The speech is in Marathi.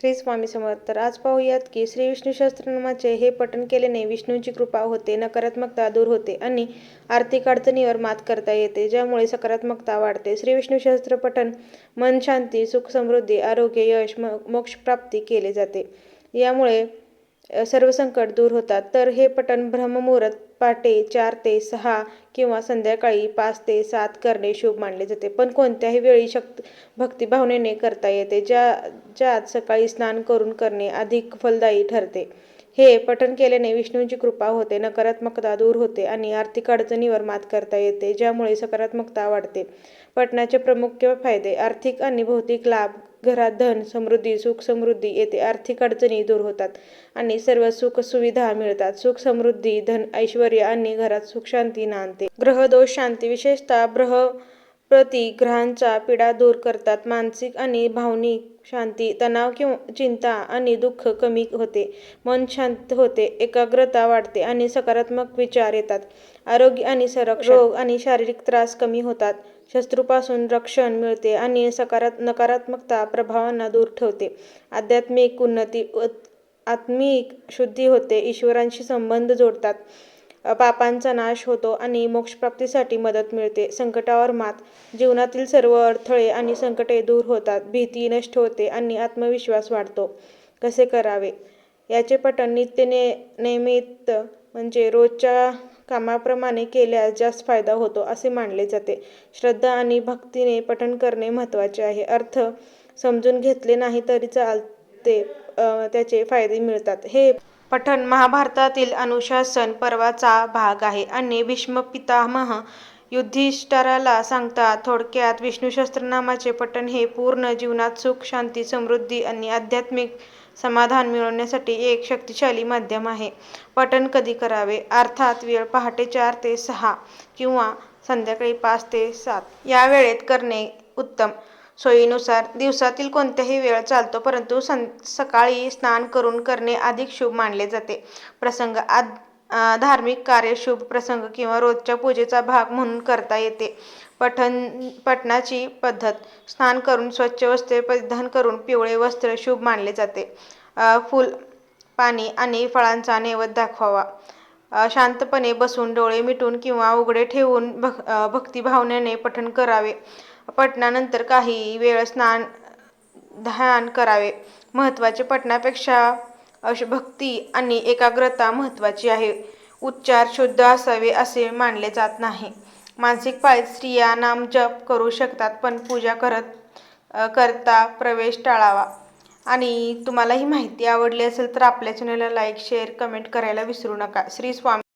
श्री स्वामी समर्थ तर आज पाहूयात की श्री विष्णू सहस्त्रनामाचे हे पठण केल्याने विष्णूंची कृपा होते नकारात्मकता दूर होते आणि आर्थिक अडचणीवर मात करता येते ज्यामुळे सकारात्मकता वाढते. श्री विष्णू सहस्त्र पठण मन शांती सुख समृद्धी आरोग्य यश म मोक्षप्राप्ती केले जाते. यामुळे सर्व संकट दूर होतात. तर हे पठण ब्रह्ममुहूर्त पहाटे चार ते सहा किंवा संध्याकाळी पाच ते सात करणे शुभ मानले जाते. पण कोणत्याही वेळी शक्त भक्तिभावनेने करता येते ज्या ज्यात सकाळी स्नान करून करणे अधिक फलदायी ठरते. हे पठण केल्याने विष्णूंची कृपा होते नकारात्मकता दूर होते आणि आर्थिक अडचणीवर मात करता येते ज्यामुळे सकारात्मकता वाढते. पठणाचे प्रमुख फायदे आर्थिक आणि भौतिक लाभ घरात धन समृद्धी सुख समृद्धी येते आर्थिक अडचणी दूर होतात आणि सर्व सुख सुविधा मिळतात. सुख समृद्धी धन ऐश्वर आणि घरात सुख शांती नांदते. ग्रहदोष शांती विशेषतः ग्रह प्रति पीडा दूर करतात. मानसिक आणि भावनिक शांती तणाव किंवा चिंता आणि दुःख कमी होते. मन शांत होते एकाग्रता वाढते आणि सकारात्मक विचार येतात. आरोग्य आणि संरक्षण रोग आणि शारीरिक त्रास कमी होतात. शत्रूपासून रक्षण मिळते आणि सकारात नकारात्मकता प्रभावांना दूर ठेवते. आध्यात्मिक उन्नती आत्मिक शुद्धी होते ईश्वरांशी संबंध जोडतात. पापांचा नाश होतो आणि मोक्षप्राप्तीसाठी मदत मिळते. संकटावर मात. जीवनातील सर्व अडथळे आणि संकटे दूर होतात. भीती नष्ट होते आणि आत्मविश्वास वाढतो. कसे करावे? याचे पठण नित्य ने नियमित म्हणजे रोजच्या कामाप्रमाणे केल्यास जास्त फायदा होतो असे मानले जाते. श्रद्धा आणि भक्तीने पठण करणे महत्त्वाचे आहे. अर्थ समजून घेतले नाही तरी चालते त्याचे फायदे मिळतात. हे पठण महाभारतातील अनुशासन पर्वाचा भाग आहे. आणि भीष्म पितामह युद्धिष्ठराला सांगतात थोडक्यात विष्णू सहस्त्रनामाचे पठण हे पूर्ण जीवनात सुख शांती समृद्धी आणि आध्यात्मिक समाधान मिळवण्यासाठी एक शक्तिशाली माध्यम आहे. पठण कधी करावे? अर्थात वेळ पहाटे चार ते सहा किंवा संध्याकाळी पाच ते सात. या वेळेत करणे उत्तम. सोयीनुसार दिवसातील कोणत्याही वेळ चालतो परंतु सं सकाळी स्नान करून करणे अधिक शुभ मानले जाते. प्रसंग आद धार्मिक कार्य शुभ प्रसंग किंवा रोजच्या पूजेचा भाग म्हणून करता येते. पठण पठणाची पद्धत स्नान करून स्वच्छ वस्त्रे परिधान करून पिवळे वस्त्र शुभ मानले जाते. फूल पाणी आणि फळांचा नैवेद्य दाखवावा. शांतपणे बसून डोळे मिटून किंवा उघडे ठेवून भक भक्तिभावनेने पठण करावे. पठणानंतर काही वेळ स्नान ध्यान करावे. महत्त्वाचे पठणापेक्षा अश भक्ती आणि एकाग्रता महत्त्वाची आहे. उच्चार शुद्ध असावे असे मानले जात नाही. मानसिक पाळीत स्त्रिया नामजप करू शकतात पण पूजा करत करता प्रवेश टाळावा. आणि तुम्हाला ही माहिती आवडली असेल तर आपल्या चॅनलला लाईक शेअर कमेंट करायला विसरू नका. श्री स्वामी